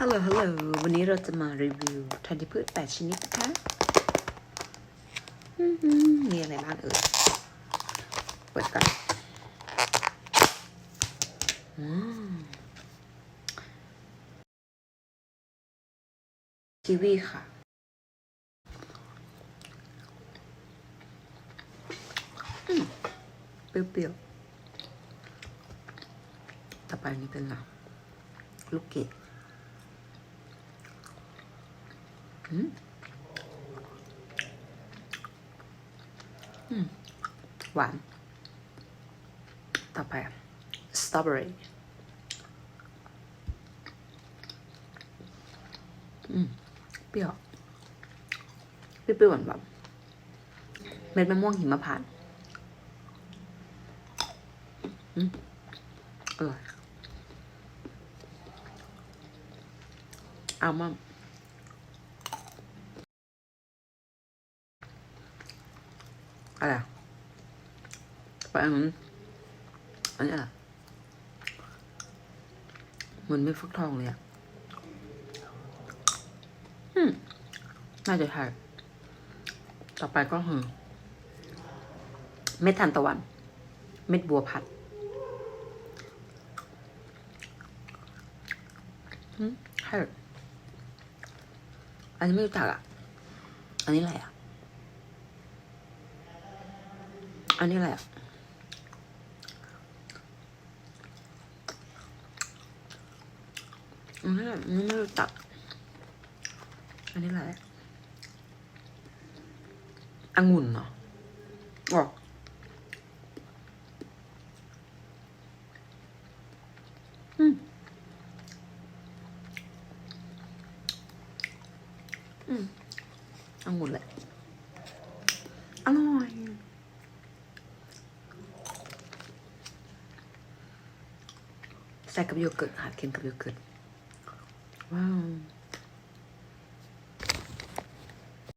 ฮัลโหลฮัลโหล วันนี้เราจะมารีวิวธัญพืช8ชนิดนะคะ มีอะไรบ้างเอ่ย เปิดกันอืมกีวีค่ะ เปรี้ยวๆ ต่อไปนี้เป็นอะไรลูกเกด อืมหวาน ต่อไปสตรอเบอรี่เปรี้ยวเปรี้ยวหวานแบบเม็ดมะม่วงหิมพานต์อืมอร่อยอัลมอนด์ อะไรอะไปอันนั้นอันนี้อะไรเหมือนไม่ฟักทองเลยอะอืมน่าจะใช่ต่อไปก็คือเม็ดทานตะวัน เม็ดบัวผัดอืมใช่อันนี้ไม่รู้จักอะ อันนี้อะไรอะ อันนี้อะไรอะอันนี้อันนี้ไม่รู้จักอันนี้อะไรอะองุ่นเหรออ๋ออืมอืมองุ่นแหละอร่อย ใส่กับโยเกิร์ตค่ะกินกับโยเกิร์ตว้าว